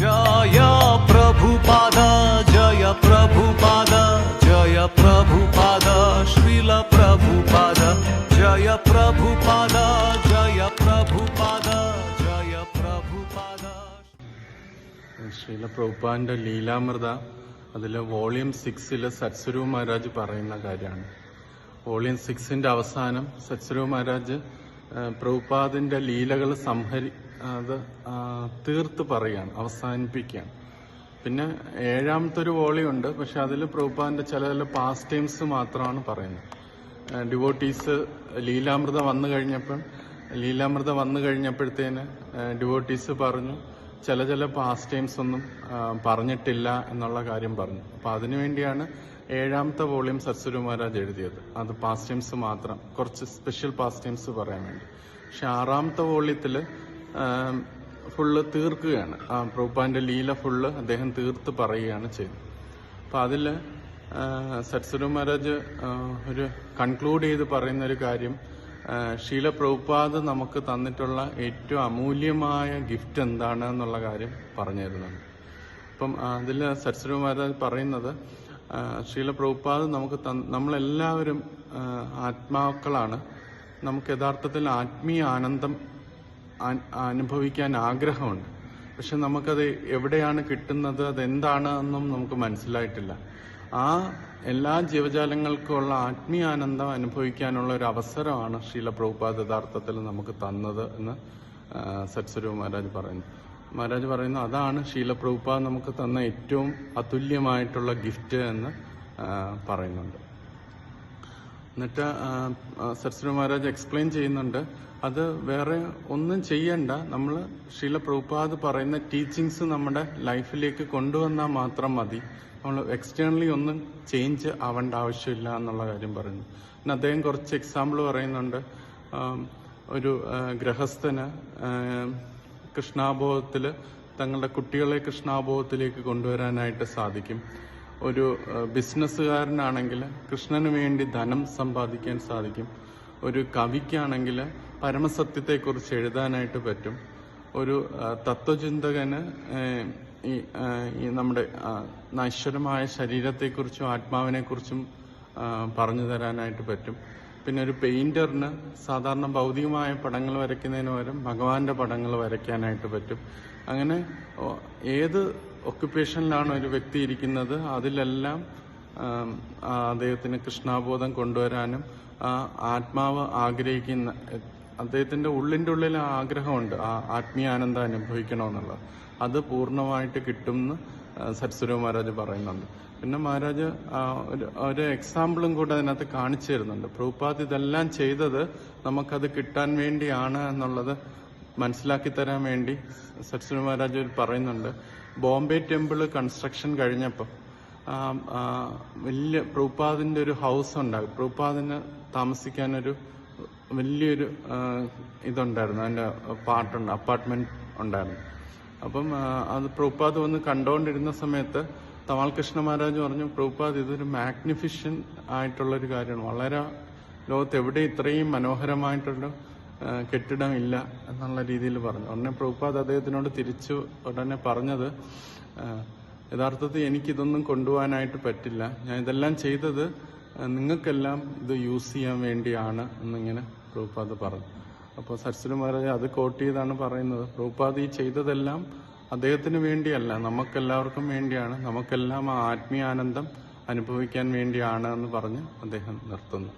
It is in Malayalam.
ജയ ജയ ജയ ശ്രീല പ്രഭുപാദ ജയ ജയ ജയ ലീലാമൃത അതിൽ വോളിയം സിക്സിൽ സത്സുരു മഹാരാജ് പറയുന്ന കാര്യമാണ്. വോളിയം സിക്സിന്റെ അവസാനം സത്സുരു മഹാരാജ് പ്രഭുപാദിന്റെ ലീലകൾ സംഹരി അത് തീർത്ത് പറയുകയാണ് അവസാനിപ്പിക്കുകയാണ്. പിന്നെ ഏഴാമത്തെ ഒരു വോളിയം ഉണ്ട് പക്ഷെ അതിൽ പ്രഭുപാദിന്റെ ചില ചില പാസ് ടൈംസ് മാത്രമാണ് പറയുന്നത്. ഡിവോട്ടീസ് ലീലാമൃത വന്നു കഴിഞ്ഞപ്പം ലീലാമൃത വന്നു കഴിഞ്ഞപ്പോഴത്തേന് ഡിവോട്ടീസ് പറഞ്ഞു ചില ചില പാസ് ടൈംസ് ഒന്നും പറഞ്ഞിട്ടില്ല എന്നുള്ള കാര്യം പറഞ്ഞു. അപ്പൊ അതിനുവേണ്ടിയാണ് ഏഴാമത്തെ വോളിയം സത്സുരു മഹാരാജ് എഴുതിയത്. അത് പാസ് ടൈംസ് മാത്രം കുറച്ച് സ്പെഷ്യൽ പാസ് ടൈംസ് പറയാൻ വേണ്ടി. പക്ഷെ ആറാമത്തെ വോള്യത്തിൽ ഫുള്ള് തീർക്കുകയാണ്. ആ പ്രഭുപാന്റെ ലീല ഫുള്ള് അദ്ദേഹം തീർത്ത് പറയുകയാണ് ചെയ്തത്. അപ്പൊ അതിൽ സത്സുരു മഹാരാജ് ഒരു കൺക്ലൂഡ് ചെയ്ത് പറയുന്ന ഒരു കാര്യം ശീല പ്രഭുപാദ് നമുക്ക് തന്നിട്ടുള്ള ഏറ്റവും അമൂല്യമായ ഗിഫ്റ്റ് എന്താണ് എന്നുള്ള കാര്യം പറഞ്ഞു തരുന്നുണ്ട് അപ്പം അതിൽ സത്സരു മഹാരാജ് പറയുന്നത് ശീല പ്രഭുപാദ് നമുക്ക് നമ്മളെല്ലാവരും ആത്മാക്കളാണ്. നമുക്ക് യഥാർത്ഥത്തിൽ ആത്മീയ ആനന്ദം അനുഭവിക്കാൻ ആഗ്രഹമുണ്ട്. പക്ഷെ നമുക്കത് എവിടെയാണ് കിട്ടുന്നത് അതെന്താണ് എന്നും നമുക്ക് മനസ്സിലായിട്ടില്ല. ആ എല്ലാ ജീവജാലങ്ങൾക്കുമുള്ള ആത്മീയാനന്ദം അനുഭവിക്കാനുള്ള ഒരു അവസരമാണ് ശീല പ്രഭുപാദ് യഥാർത്ഥത്തിൽ നമുക്ക് തന്നത് എന്ന് സത്സ്വരൂപ് മഹാരാജ് പറയുന്നു. മഹാരാജ് പറയുന്നു അതാണ് ശീല പ്രഭുപാദ് നമുക്ക് തന്ന ഏറ്റവും അതുല്യമായിട്ടുള്ള ഗിഫ്റ്റ് എന്ന് പറയുന്നുണ്ട്. എന്നിട്ട് സരസ്വതി മഹാരാജ് എക്സ്പ്ലെയിൻ ചെയ്യുന്നുണ്ട്. അത് വേറെ ഒന്നും ചെയ്യണ്ട. നമ്മൾ ശീല പ്രഭുപാദ് പറയുന്ന ടീച്ചിങ്സ് നമ്മുടെ ലൈഫിലേക്ക് കൊണ്ടുവന്നാൽ മാത്രം മതി. നമ്മൾ എക്സ്റ്റേണലി ഒന്നും ചേഞ്ച് ആവേണ്ട ആവശ്യമില്ല എന്നുള്ള കാര്യം പറയുന്നു. പിന്നെ അദ്ദേഹം കുറച്ച് എക്സാമ്പിൾ പറയുന്നുണ്ട്. ഒരു ഗ്രഹസ്ഥന് കൃഷ്ണാബോധത്തിൽ തങ്ങളുടെ കുട്ടികളെ കൃഷ്ണാബോധത്തിലേക്ക് കൊണ്ടുവരാനായിട്ട് സാധിക്കും. ഒരു ബിസിനസ്സുകാരനാണെങ്കിൽ കൃഷ്ണന് വേണ്ടി ധനം സമ്പാദിക്കാൻ സാധിക്കും. ഒരു കവിക്കാണെങ്കിൽ പരമസത്യത്തെക്കുറിച്ച് എഴുതാനായിട്ട് പറ്റും. ഒരു തത്വചിന്തകന് ഈ നമ്മുടെ നൈശ്വരമായ ശരീരത്തെക്കുറിച്ചും ആത്മാവിനെക്കുറിച്ചും പറഞ്ഞു തരാനായിട്ട് പറ്റും. പിന്നെ ഒരു പെയിന്ററിന് സാധാരണ ഭൗതികമായ പടങ്ങൾ വരയ്ക്കുന്നതിന് പകരം ഭഗവാന്റെ പടങ്ങൾ വരയ്ക്കാനായിട്ട് പറ്റും. അങ്ങനെ ഏത് ഒക്യുപ്പേഷനിലാണ് ഒരു വ്യക്തി ഇരിക്കുന്നത് അതിലെല്ലാം അദ്ദേഹത്തിന് കൃഷ്ണാബോധം കൊണ്ടുവരാനും ആ ആത്മാവ് ആഗ്രഹിക്കുന്ന അദ്ദേഹത്തിന്റെ ഉള്ളിന്റെ ഉള്ളിൽ ആഗ്രഹമുണ്ട് ആ ആത്മീയാനന്ദം അനുഭവിക്കണമെന്നുള്ളത്. അത് പൂർണമായിട്ട് കിട്ടുമെന്ന് സരസ്വതി മഹാരാജ് പറയുന്നുണ്ട്. പിന്നെ മഹാരാജ് ഒരു എക്സാമ്പിളും കൂടെ അതിനകത്ത് കാണിച്ചു തരുന്നുണ്ട്. പ്രൂപ്പാത് ഇതെല്ലാം ചെയ്തത് നമുക്കത് കിട്ടാൻ വേണ്ടിയാണ് എന്നുള്ളത് മനസ്സിലാക്കി തരാൻ വേണ്ടി സരസ്വരവ് മഹാരാജ് പറയുന്നുണ്ട്. ബോംബെ ടെമ്പിൾ കൺസ്ട്രക്ഷൻ കഴിഞ്ഞപ്പോൾ വലിയ പ്രഭുപാദിന്റെ ഒരു ഹൗസ് ഉണ്ടാകും പ്രഭുപാദിന് താമസിക്കാനൊരു വലിയൊരു ഇതുണ്ടായിരുന്നു. അതിന്റെ പാർട്ടുണ്ട് അപ്പാർട്ട്മെന്റ് ഉണ്ടായിരുന്നു. അപ്പം അത് പ്രഭുപാദ് വന്ന് കണ്ടുകൊണ്ടിരുന്ന സമയത്ത് തമാൽ കൃഷ്ണ മഹാരാജ് പറഞ്ഞു പ്രഭുപാദ് ഇതൊരു മാഗ്നിഫിഷ്യൻ ആയിട്ടുള്ള ഒരു കാര്യമാണ്. വളരെ ലോകത്ത് എവിടെ ഇത്രയും മനോഹരമായിട്ടുള്ള കെട്ടിടം ഇല്ല എന്നുള്ള രീതിയിൽ പറഞ്ഞു. ഉടനെ പ്രഭുപാദ് അദ്ദേഹത്തിനോട് തിരിച്ചു ഉടനെ പറഞ്ഞത് യഥാർത്ഥത്തിൽ എനിക്കിതൊന്നും കൊണ്ടുപോകാനായിട്ട് പറ്റില്ല. ഞാൻ ഇതെല്ലാം ചെയ്തത് നിങ്ങൾക്കെല്ലാം ഇത് യൂസ് ചെയ്യാൻ വേണ്ടിയാണ് എന്നിങ്ങനെ പ്രഭുപാദ് പറഞ്ഞു. അപ്പോൾ മഹാരാജ അത് കോട്ട് ചെയ്താണ് പറയുന്നത്. പ്രഭുപാദ് ചെയ്തതെല്ലാം അദ്ദേഹത്തിന് വേണ്ടിയല്ല നമുക്കെല്ലാവർക്കും വേണ്ടിയാണ് നമുക്കെല്ലാം ആ ആത്മീയാനന്ദം അനുഭവിക്കാൻ വേണ്ടിയാണ് എന്ന് പറഞ്ഞ് അദ്ദേഹം നിർത്തുന്നു.